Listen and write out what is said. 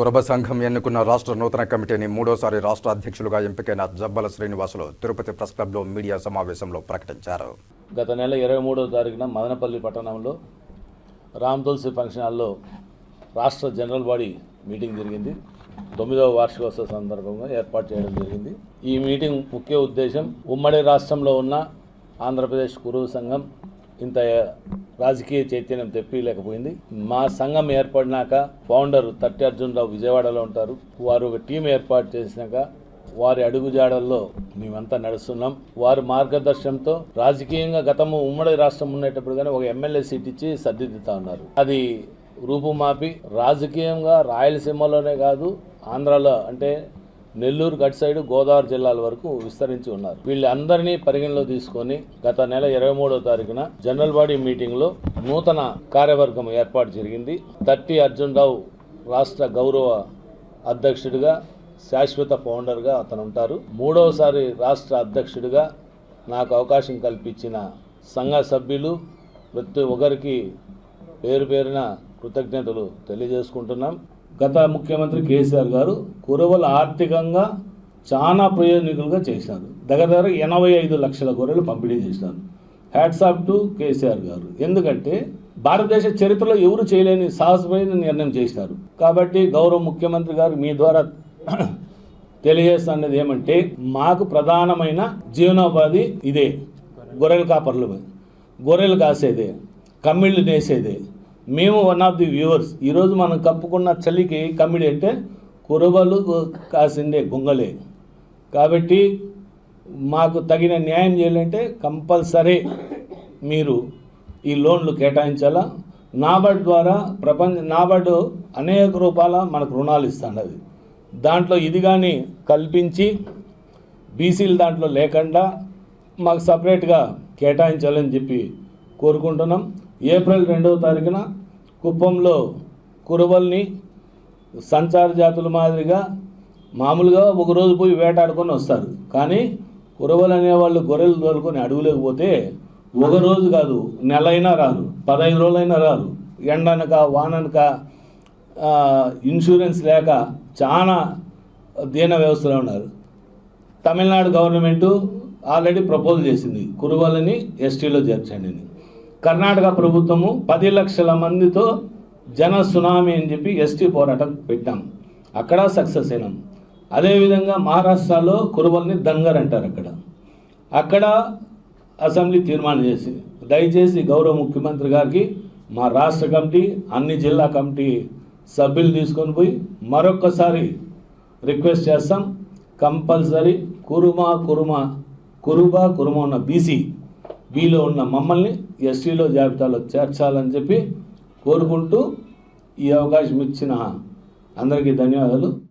కురబ సంఘం ఎన్నుకున్న రాష్ట్ర నూతన కమిటీని మూడోసారి రాష్ట్ర అధ్యక్షులుగా ఎంపికైన జబ్బల శ్రీనివాసులు తిరుపతి ప్రెస్ క్లబ్లో మీడియా సమావేశంలో ప్రకటించారు. గత నెల ఇరవై మూడవ తారీఖున మదనపల్లి పట్టణంలో రామ్ తులసి ఫంక్షన్ హాల్లో రాష్ట్ర జనరల్ బాడీ మీటింగ్ జరిగింది. తొమ్మిదవ వార్షికోత్సవ సందర్భంగా ఏర్పాటు చేయడం జరిగింది. ఈ మీటింగ్ ముఖ్య ఉద్దేశం ఉమ్మడి రాష్ట్రంలో ఉన్న ఆంధ్రప్రదేశ్ కురువు సంఘం ఇంత రాజకీయ చైతన్యం తెప్పలేకపోయింది. మా సంఘం ఏర్పడినాక ఫౌండర్ తట్టి అర్జున్ రావు విజయవాడలో ఉంటారు. వారు ఒక టీం ఏర్పాటు చేసినాక వారి అడుగుజాడల్లో మేమంతా నడుస్తున్నాం. వారి మార్గదర్శనంతో రాజకీయంగా గతము ఉమ్మడి రాష్ట్రం ఉండేటప్పుడు కానీ ఒక ఎమ్మెల్యే సీట్ ఇచ్చి సర్దిద్దుతా ఉన్నారు. అది రూపుమాపి. రాజకీయంగా రాయలసీమలోనే కాదు ఆంధ్రాలో అంటే నెల్లూరు గట్ సైడ్ గోదావరి జిల్లాల వరకు విస్తరించి ఉన్నారు. వీళ్ళందరినీ పరిగణలో తీసుకొని గత నెల ఇరవై మూడో తారీఖున జనరల్ బాడీ మీటింగ్లో నూతన కార్యవర్గం ఏర్పాటు జరిగింది. తట్టి అర్జున్ రావు రాష్ట్ర గౌరవ అధ్యక్షుడిగా శాశ్వత ఫౌండర్గా అతను ఉంటారు. మూడవసారి రాష్ట్ర అధ్యక్షుడిగా నాకు అవకాశం కల్పించిన సంఘ సభ్యులు ప్రతి ఒక్కరికి పేరు పేరున కృతజ్ఞతలు తెలియజేసుకుంటున్నాం. గత ముఖ్యమంత్రి కేసీఆర్ గారు గొర్రెలు ఆర్థికంగా చాలా ప్రయోజకులుగా చేశారు. దగ్గర దగ్గర ఎనభై ఐదు లక్షల గొర్రెలు పంపిణీ చేశారు. హ్యాట్స్ ఆఫ్ టు కేసీఆర్ గారు. ఎందుకంటే భారతదేశ చరిత్రలో ఎవరు చేయలేని సాహసమైన నిర్ణయం చేశారు. కాబట్టి గౌరవ ముఖ్యమంత్రి గారు మీ ద్వారా తెలియజేస్తున్నది ఏమంటే మాకు ప్రధానమైన జీవనోపాధి ఇదే. గొర్రెల కాపర్లు. గొర్రెలు కాసేదే. కమ్మిళ్ళు నేసేదే. మేము వన్ ఆఫ్ ది వ్యూవర్స్ ఈరోజు మనం కప్పుకున్న చలికి కమిడి అంటే కురవలు కాసిండే గొంగలే. కాబట్టి మాకు తగిన న్యాయం చేయాలంటే కంపల్సరీ మీరు ఈ లోన్లు కేటాయించాలా? నాబార్డ్ ద్వారా ప్రపంచ నాబార్డు అనేక రూపాల మనకు రుణాలు ఇస్తున్నది దాంట్లో ఇది కానీ కల్పించి బీసీలు దాంట్లో లేకుండా మాకు సపరేట్గా కేటాయించాలని చెప్పి కోరుకుంటున్నాం. ఏప్రిల్ రెండవ తారీఖున కుప్పంలో కురవల్ని సంచార జాతుల మాదిరిగా మామూలుగా ఒక రోజు పోయి వేటాడుకొని వస్తారు. కానీ కురవలు అనేవాళ్ళు గొర్రెలు తోలుకొని అడవులకు పోతే ఒక రోజు కాదు నెలైనా రారు పదహైదు రోజులైనా రారు ఎండనక వాననక ఇన్సూరెన్స్ లేక చాలా దీన వ్యవస్థలో ఉన్నారు. తమిళనాడు గవర్నమెంటు ఆల్రెడీ ప్రపోజ్ చేసింది. కురువాలని ఎస్టీలో చేర్చండి కర్ణాటక ప్రభుత్వము పది లక్షల మందితో జన సునామీ అని చెప్పి ఎస్టీ పోరాటం పెట్టాం. అక్కడ సక్సెస్ అయినాం. అదేవిధంగా మహారాష్ట్రలో కురువల్ని దంగర్ అంటారు అక్కడ. అక్కడ అసెంబ్లీ తీర్మానం చేసింది దయచేసి గౌరవ ముఖ్యమంత్రి గారికి మా రాష్ట్ర కమిటీ అన్ని జిల్లా కమిటీ సభ్యులు తీసుకొని పోయి మరొక్కసారి రిక్వెస్ట్ చేస్తాం. కంపల్సరీ కురుమా కురుమా కురుబా కురుమా ఉన్న బీసీ బీలో ఉన్న మమ్మల్ని ఎస్టీలో జాబితాలో చేర్చాలని చెప్పి కోరుకుంటూ ఈ అవకాశం ఇచ్చిన అందరికీ ధన్యవాదాలు.